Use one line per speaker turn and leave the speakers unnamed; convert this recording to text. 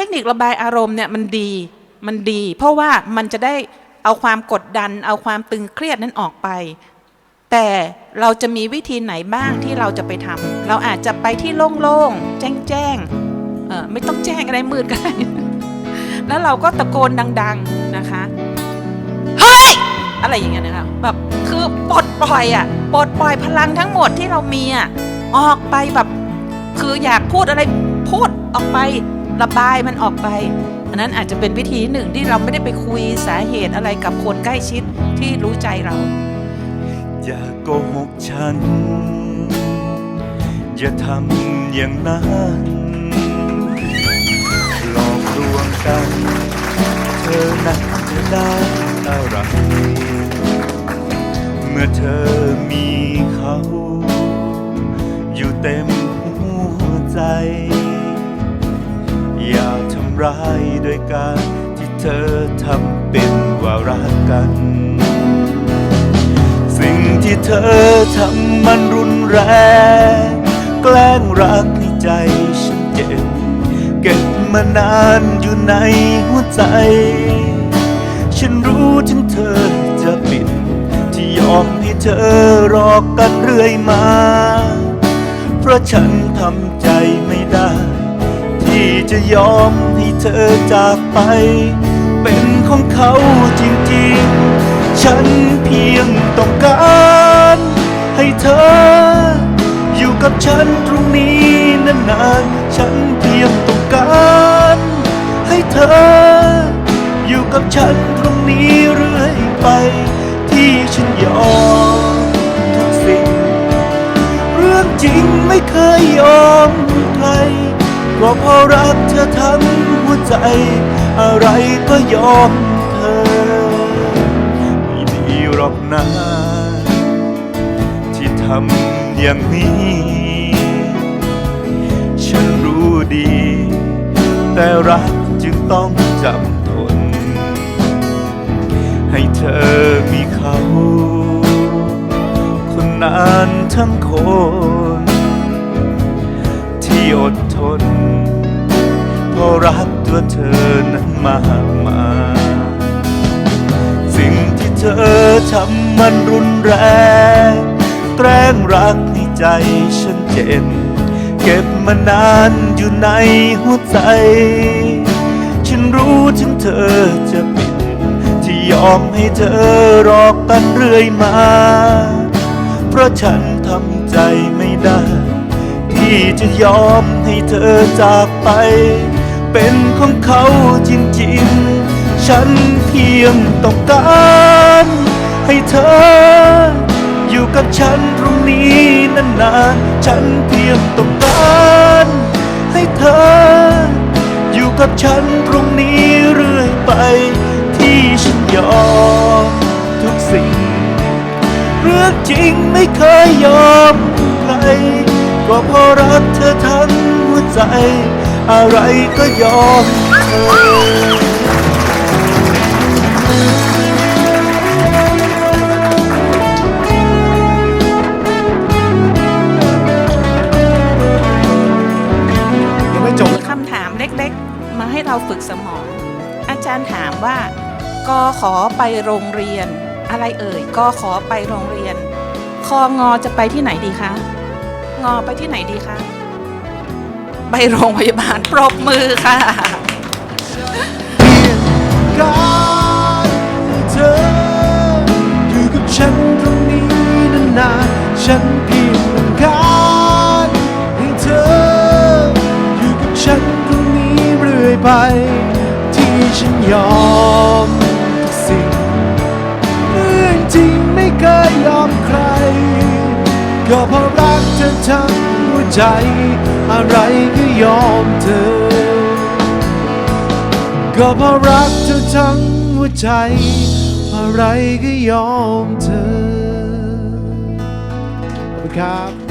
เทคนิคระบายอารมณ์เนี่ยมันดีมันดี เพราะว่ามันจะได้เอาความกดดัน เอาความตึงเครียดนั้นออกไป แต่เราจะมีวิธีไหนบ้างที่เราจะไปทำเราอาจจะไปที่โล่งๆแจ้งๆเออไม่ต้องแจ้งอะไรมืดก็ได้แล้วเราก็ตะโกนดัง ๆนะคะเฮ้ยอะไรอย่างเงี้ยนะคะแบบคือปลดปล่อยอะปลดปล่อยพลังทั้งหมดที่เรามีอะออกไปแบบ คืออยากพูดอะไรพูดออกไป ระบายมันออกไป อันนั้นอาจจะเป็นวิธีหนึ่งที่เราไม่ได้ไปคุยสาเหตุอะไรกับคนใกล้ชิดที่รู้ใจเรา
อย่าโกหกฉัน อย่าทำอย่างนั้นหลอกลวงกัน เธอนั้นจะได้อะไรเมื่อเธอมีเขา อยู่เต็มหัวใจ อย่าทำร้ายโดยการที่เธอทำเป็นว่ารักกัน สิ่งที่เธอทำมันรุนแรง แกล้งรักในใจฉันเจ็บ เก็บมานานอยู่ในหัวใจ ฉันรู้ถึงเธอจะปิด ที่ยอมให้เธอรอกันเรื่อยมา เพราะฉันทำใจไม่ได้ จะยอมให้เธอจากไป เป็นของเขาจริงๆ ฉันเพียงต้องการให้เธอ อยู่กับฉันตรงนี้นานๆ ฉันเพียงต้องการให้เธอ อยู่กับฉันตรงนี้เรื่อยไป ที่ฉันยอมทุกสิ่ง เรื่องจริงไม่เคยยอมใคร เพราะรักเธอทั้งหัวใจ อะไรก็ยอมเธอ ไม่ดีหรอกนะที่ทำอย่างนี้ ฉันรู้ดี แต่รักจึงต้องจำทน ให้เธอมีเขาคนนั้นทั้งคน ที่อด รักตัวเธอนั้นมากมายสิ่งที่เธอทำมันรุนแรง แกล้งรักให้ใจฉันเจ็บเก็บมานานอยู่ในหัวใจ ฉันรู้ถึงเธอจะปิดที่ยอมให้เธอรอกันเรื่อยมา เพราะฉันทำใจไม่ได้ ที่จะยอมให้เธอจากไป เป็นของเขาจริงๆ ฉันเพียงต้องการให้เธอ อยู่กับฉันตรงนี้นานๆ ฉันเพียงต้องการให้เธอ อยู่กับฉันตรงนี้เรื่อยไป ที่ฉันยอมทุกสิ่ง เรื่องจริงไม่เคยยอมใครก็เพราะรักเธอทั้งหัวใจ อะไรก็ยอมเธอ
ยังไม่จบ
คำถามเล็กๆ มาให้เราฝึกสมอง อาจารย์ถามว่ากขอไปโรงเรียน อะไรเอ่ยกขอไปโรงเรียนคองอจะไปที่ไหนดีคะงอไปที่ไหนดีคะ ไปโรงพยาบาลปรบมือค่ะ
การเธออยู่กับฉันตรงนี้นานๆฉันเพียงต้องการให้เธออยู่กับฉันตรงนี้เรื่อยไป ที่ฉันยอมทุกสิ่งเรื่องจริงไม่เคยยอมใคร ก็เพราะรักเธอทั้ง ใจ อะไรก็ยอมเธอ ก็เพราะรักเธอทั้งหัวใจ อะไรก็ยอมเธอขอบคุณครับ